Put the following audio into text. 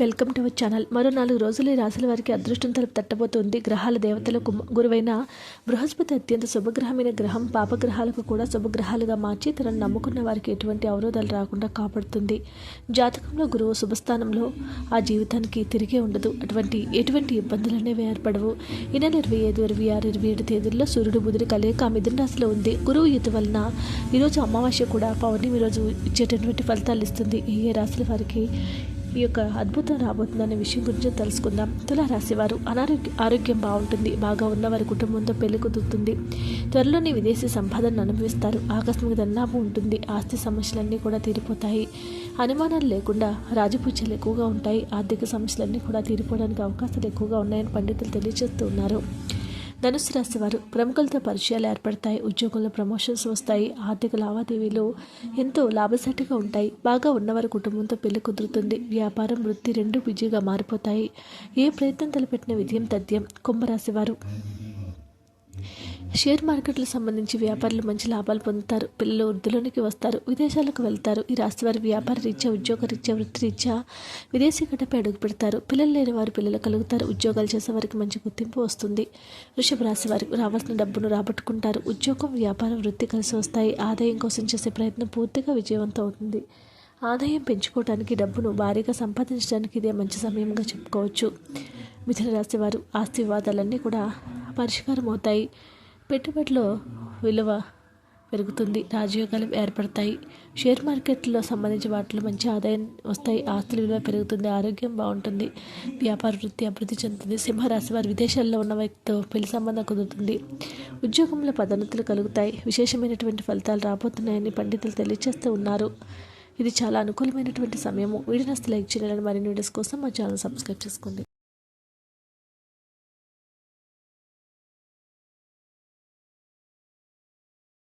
Welcome to our channel. మరో నాలుగు రోజులు ఈ రాశుల వారికి అదృష్టం తలుపు తట్టబోతుంది. గ్రహాల దేవతలకు గురువైన బృహస్పతి అత్యంత శుభగ్రహమైన గ్రహం. పాపగ్రహాలకు కూడా శుభగ్రహాలుగా మార్చి తనను నమ్ముకున్న వారికి ఎటువంటి అవరోధాలు రాకుండా కాపాడుతుంది. జాతకంలో గురువు శుభస్థానంలో ఆ జీవితానికి తిరిగే ఉండదు. అటువంటి ఎటువంటి ఇబ్బందులు అనేవి ఏర్పడవు. ఈ నెల ఇరవై ఐదు ఇరవై ఆరు ఇరవై ఏడు తేదీల్లో సూర్యుడు బుధుడి కలియక మిథున రాశిలో ఉంది. గురువు ఈత వలన ఈరోజు అమావాస్య కూడా పౌర్ణమి రోజు ఇచ్చేటటువంటి ఫలితాలు ఇస్తుంది. ఏ రాశుల వారికి ఈ యొక్క అద్భుతం రాబోతుందనే విషయం గురించి తెలుసుకుందాం. తులారాశివారు అనారోగ్య ఆరోగ్యం బాగుంటుంది. బాగా ఉన్నవారి కుటుంబంతో పెళ్ళి కుదురుతుంది. త్వరలోనే విదేశీ సంపాదనను అనుభవిస్తారు. ఆకస్మిక ధనలాభం ఉంటుంది. ఆస్తి సమస్యలన్నీ కూడా తీరిపోతాయి. అనుమానాలు లేకుండా రాజపూజలు ఎక్కువగా ఉంటాయి. ఆర్థిక సమస్యలన్నీ కూడా తీరిపోవడానికి అవకాశాలు ఎక్కువగా ఉన్నాయని పండితులు తెలియజేస్తూ ఉన్నారు. ధనుసు రాశి వారు ప్రముఖులతో పరిచయాలు ఏర్పడతాయి. ఉద్యోగంలో ప్రమోషన్స్ వస్తాయి. ఆర్థిక లావాదేవీలు ఎంతో లాభసాటిగా ఉంటాయి. బాగా ఉన్నవారి కుటుంబంతో పెళ్ళి కుదురుతుంది. వ్యాపారం వృత్తి రెండు బిజీగా మారిపోతాయి. ఏ ప్రయత్నం తలపెట్టిన విజయం తథ్యం. కుంభరాశి వారు షేర్ మార్కెట్లకు సంబంధించి వ్యాపారులు మంచి లాభాలు పొందుతారు. పిల్లలు వృద్ధిలోనికి వస్తారు. విదేశాలకు వెళ్తారు. ఈ రాశి వారి వ్యాపార రీత్యా ఉద్యోగ రీత్యా వృత్తి రీత్యా విదేశీ గడ్డపై అడుగు పెడతారు పిల్లలు లేని వారు పిల్లలు కలుగుతారు. ఉద్యోగాలు చేసే వారికి మంచి గుర్తింపు వస్తుంది. వృషభ రాశి వారికి రావాల్సిన డబ్బును రాబట్టుకుంటారు. ఉద్యోగం వ్యాపారం వృత్తి కలిసి వస్తాయి. ఆదాయం కోసం చేసే ప్రయత్నం పూర్తిగా విజయవంతం అవుతుంది ఆదాయం పెంచుకోవడానికి డబ్బును భారీగా సంపాదించడానికి ఇదే మంచి సమయంగా చెప్పుకోవచ్చు. మిథున రాశి వారు ఆస్తి వివాదాలన్నీ కూడా పరిష్కారం అవుతాయి పెట్టుబడిలో విలువ పెరుగుతుంది. రాజయోగాలు ఏర్పడతాయి. షేర్ మార్కెట్లో సంబంధించిన వాటిలో మంచి ఆదాయం వస్తాయి. ఆస్తుల విలువ పెరుగుతుంది. ఆరోగ్యం బాగుంటుంది. వ్యాపార వృత్తి అభివృద్ధి చెందుతుంది. సింహరాశి వారు విదేశాల్లో ఉన్న వ్యక్తితో పెళ్ళి సంబంధం కుదురుతుంది. ఉద్యోగంలో పదోన్నతులు కలుగుతాయి. విశేషమైనటువంటి ఫలితాలు రాబోతున్నాయని పండితులు తెలియజేస్తూ ఉన్నారు. ఇది చాలా అనుకూలమైనటువంటి సమయము. వీడియోస్ లైక్ చేయాలని మరిన్ని వీడియోస్ కోసం మా ఛానల్ సబ్స్క్రైబ్ చేసుకోండి.